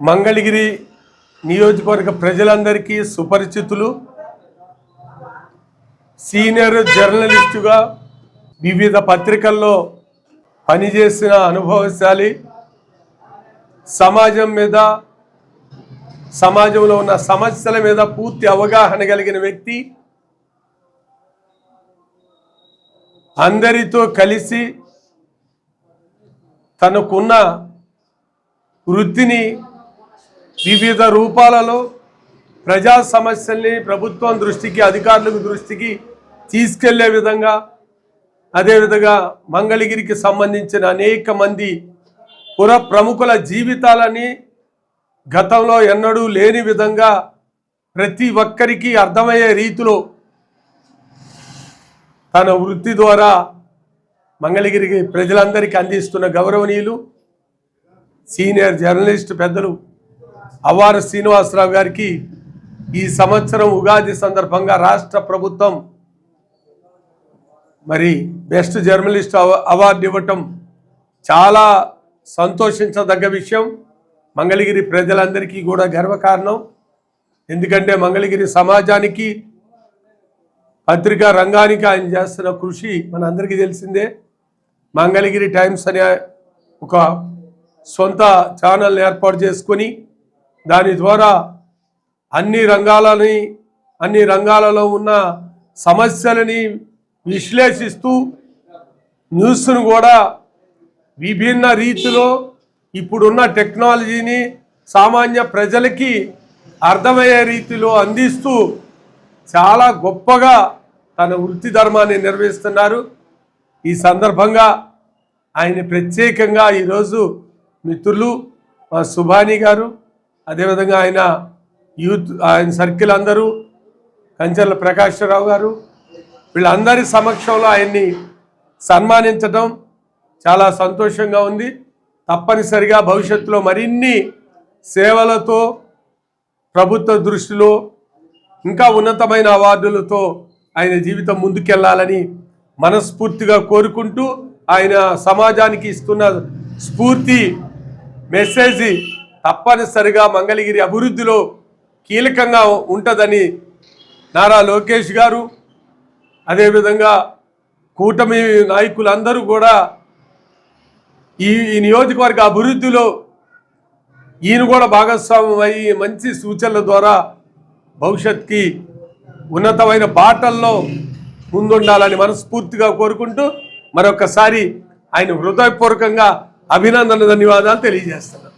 మంగళగిరి నియోజకవర్గ ప్రజలందరికీ సుపరిచితులు సీనియర్ జర్నలిస్టుగా వివిధ పత్రికల్లో పనిచేసిన అనుభవశాలి సమాజం మీద సమాజంలో ఉన్న సమస్యల మీద పూర్తి అవగాహన కలిగిన వ్యక్తి. అందరితో కలిసి తనకున్న వృత్తిని వివిధ రూపాలలో ప్రజా సమస్యల్ని ప్రభుత్వం దృష్టికి అధికారులకు దృష్టికి తీసుకెళ్ళే విధంగా అదేవిధంగా మంగళగిరికి సంబంధించిన అనేక మంది పుర ప్రముఖుల జీవితాలని గతంలో ఎన్నడూ లేని విధంగా ప్రతి ఒక్కరికి అర్థమయ్యే రీతిలో తన వృత్తి ద్వారా మంగళగిరికి ప్రజలందరికీ అందిస్తున్న గౌరవనీయులు సీనియర్ జర్నలిస్ట్ పెద్దలు అవ్వారు శ్రీనివాసరావు గారికి ఈ సంవత్సరం ఉగాది సందర్భంగా రాష్ట్ర ప్రభుత్వం మరి బెస్ట్ జర్నలిస్ట్ అవార్డు ఇవ్వటం చాలా సంతోషించదగ్గ విషయం. మంగళగిరి ప్రజలందరికీ కూడా గర్వకారణం. ఎందుకంటే మంగళగిరి సమాజానికి పత్రికా రంగానికి ఆయన చేస్తున్న కృషి మనందరికీ తెలిసిందే. మంగళగిరి టైమ్స్ అనే ఒక సొంత ఛానల్ ఏర్పాటు చేసుకొని దాని ద్వారా అన్ని రంగాలని అన్ని రంగాలలో ఉన్న సమస్యలని విశ్లేషిస్తూ న్యూస్ను కూడా విభిన్న రీతిలో ఇప్పుడున్న టెక్నాలజీని సామాన్య ప్రజలకి అర్థమయ్యే రీతిలో అందిస్తూ చాలా గొప్పగా తన వృత్తి ధర్మాన్ని నిర్వహిస్తున్నారు. ఈ సందర్భంగా ఆయన ప్రత్యేకంగా ఈరోజు మిత్రులు మా సుభాని గారు అదేవిధంగా ఆయన యూత్ ఆయన సర్కిల్ అందరూ కంచర్ల ప్రకాశ్వరరావు గారు వీళ్ళందరి సమక్షంలో ఆయన్ని సన్మానించడం చాలా సంతోషంగా ఉంది. తప్పనిసరిగా భవిష్యత్తులో మరిన్ని సేవలతో ప్రభుత్వ దృష్టిలో ఇంకా ఉన్నతమైన అవార్డులతో ఆయన జీవితం ముందుకెళ్ళాలని మనస్ఫూర్తిగా కోరుకుంటూ ఆయన సమాజానికి ఇస్తున్న స్ఫూర్తి మెసేజ్ తప్పనిసరిగా మంగళగిరి అభివృద్ధిలో కీలకంగా ఉంటుందని నారా లోకేష్ గారు అదేవిధంగా కూటమి నాయకులందరూ కూడా ఈ ఈ నియోజకవర్గ అభివృద్ధిలో ఈయన కూడా భాగస్వామ్యం అయ్యి మంచి సూచనల ద్వారా భవిష్యత్కి ఉన్నతమైన బాటల్లో ముందుండాలని మనస్ఫూర్తిగా కోరుకుంటూ మరొకసారి ఆయన హృదయపూర్వకంగా అభినందన ధన్యవాదాలు తెలియజేస్తున్నాను.